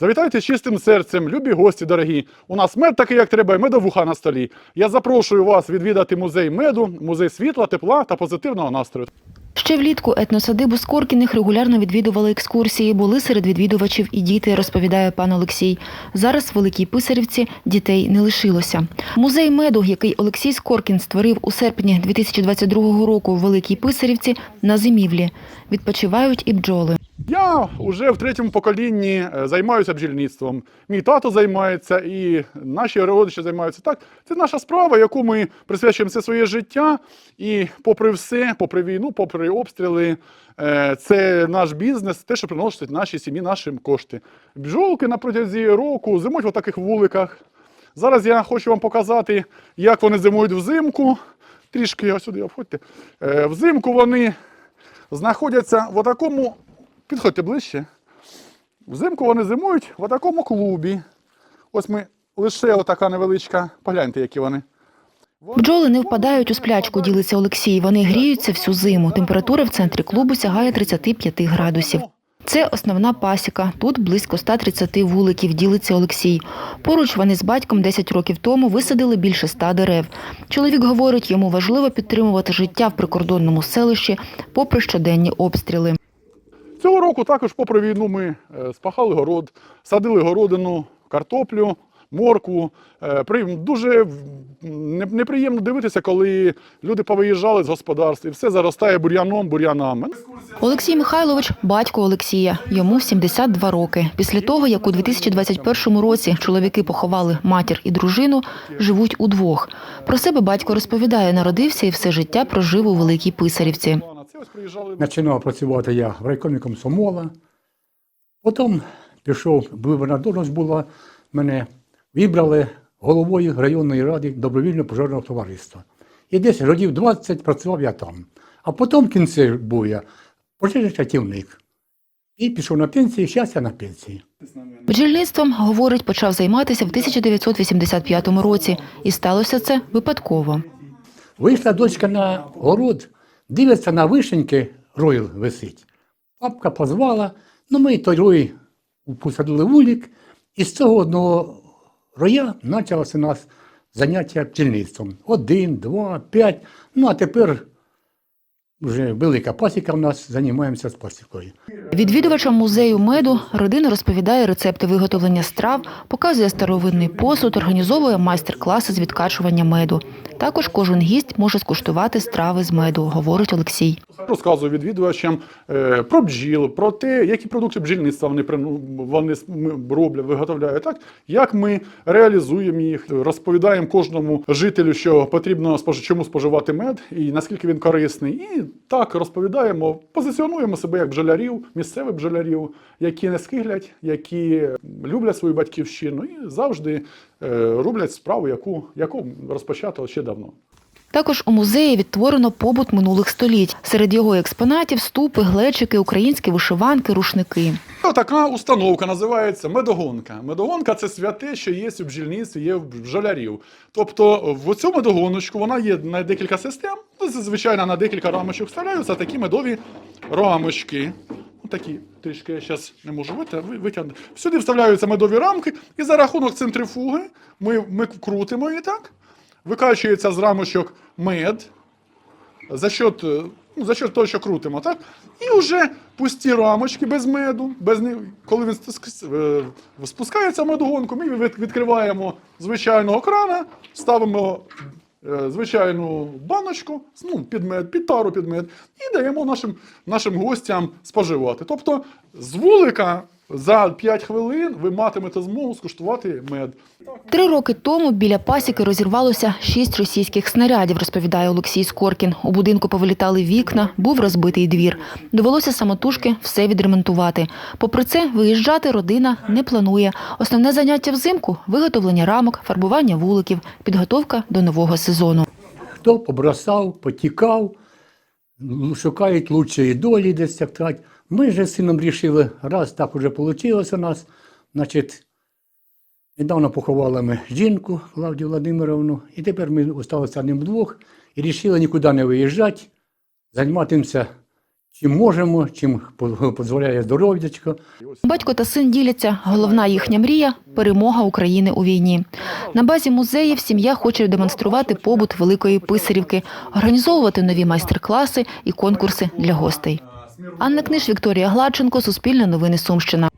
Завітайте з чистим серцем, любі гості дорогі. У нас мед такий, як треба, і медовуха на столі. Я запрошую вас відвідати музей меду, музей світла, тепла та позитивного настрою. Ще влітку етносадибу Скоркіних регулярно відвідували екскурсії. Були серед відвідувачів і діти, розповідає пан Олексій. Зараз в Великій Писарівці дітей не лишилося. Музей меду, який Олексій Скоркін створив у серпні 2022 року в Великій Писарівці, на зимівлі. Відпочивають і бджоли. Я вже в третьому поколінні е, займаюся бджільництвом. Мій тато займається, і наші родичі займаються. Так, це наша справа, яку ми присвячуємо все своє життя. І попри все, попри війну, попри обстріли, е, це наш бізнес, те, що приносить нашій сім'ї, нашим кошти. Бджолки на протязі року зимують в таких вуликах. Зараз я хочу вам показати, як вони зимують взимку. Трішки ось сюди обходьте. Е, Взимку вони знаходяться в такому. Підходьте ближче. Взимку вони зимують в такому клубі. Ось ми лише отака невеличка. Погляньте, які вони. Бджоли не впадають у сплячку, ділиться Олексій. Вони гріються всю зиму. Температура в центрі клубу сягає 35 градусів. Це основна пасіка. Тут близько 130 вуликів, ділиться Олексій. Поруч вони з батьком 10 років тому висадили більше 100 дерев. Чоловік говорить, йому важливо підтримувати життя в прикордонному селищі, попри щоденні обстріли. Цього року також, попри війну, ми е, спахали город, садили городину, картоплю, моркву. Е, при- Дуже неприємно дивитися, коли люди повиїжджали з господарств і все заростає бур'яном, бур'янами. Олексій Михайлович батько Олексія. Йому 72 роки. Після того, як у 2021 році чоловіки поховали матір і дружину, живуть удвох. Про себе батько розповідає, народився і все життя прожив у Великій Писарівці. Це ось приїжджали Починав працювати я в райкомі комсомола. Потім пішов, виборна должність була, мене вибрали головою районної ради добровільного пожежного товариства. І десь років 20 працював я там. А потім в кінці був я пожежний рятівник. І пішов на пенсію, і зараз я на пенсії. Бджільництвом, говорить, почав займатися в 1985 році. І сталося це випадково. Вийшла дочка на город, дивиться на вишеньки, роїл висить. Папка позвала, ну ми той рой посадили вулик, і з цього одного роя почалося у нас заняття пчільництвом. Один, два, п'ять. Ну а тепер вже велика пасіка в нас, займаємося з пасікою. Відвідувачам музею меду родина розповідає рецепти виготовлення страв, показує старовинний посуд, організовує майстер-класи з відкачування меду. Також кожен гість може скуштувати страви з меду, говорить Олексій. Розказую відвідувачам е, про бджіл, про те, які продукти бджільництва вони, прину- вони роблять, виготовляють, так? як ми реалізуємо їх, розповідаємо кожному жителю, що потрібно чому споживати мед і наскільки він корисний. І так розповідаємо, позиціонуємо себе як бджолярів, місцевих бджолярів, які не скиглять, які люблять свою батьківщину і завжди е, роблять справу, яку, яку розпочато ще давно. Також у музеї відтворено побут минулих століть. Серед його експонатів ступи, глечики, українські вишиванки, рушники. Така установка називається медогонка. Медогонка це святе, що є у бджільництві, є в бджолярів. Тобто в цю медогоночку вона є на декілька систем. Ну, Звичайно, на декілька рамочок вставляються такі медові рамочки. Ну, Такі трішки я зараз не можу витягнути. Сюди вставляються медові рамки, і за рахунок центрифуги ми, ми крутимо її так. Викачується з рамочок мед, за счет, е, ну, за счет того, що крутимо, так? І вже пусті рамочки без меду, без, коли він е, спускається в медогонку, ми відкриваємо звичайного крана, ставимо звичайну баночку ну, під мед, під тару під мед, і даємо нашим, нашим гостям споживати. Тобто з вулика за 5 хвилин ви матимете змогу скуштувати мед. Три роки тому біля пасіки розірвалося шість російських снарядів, розповідає Олексій Скоркін. У будинку повилітали вікна, був розбитий двір. Довелося самотужки все відремонтувати. Попри це, виїжджати родина не планує. Основне заняття взимку виготовлення рамок, фарбування вуликів, підготовка до нового сезону. Хто побросав, потікав, шукають лучшої долі десь так сказати. Ми вже з сином рішили, раз так уже вийшло у нас, значить, недавно поховали ми жінку Клавдію Владимировну, і тепер ми залишилися ним вдвох і вирішили нікуди не виїжджати, займатимося чим можемо, чим дозволяє здоров'ячко. Батько та син діляться. Головна їхня мрія перемога України у війні. На базі музеїв сім'я хоче демонструвати побут великої писарівки, організовувати нові майстер-класи і конкурси для гостей. Анна Книж, Вікторія Гладченко, Суспільне новини Сумщина.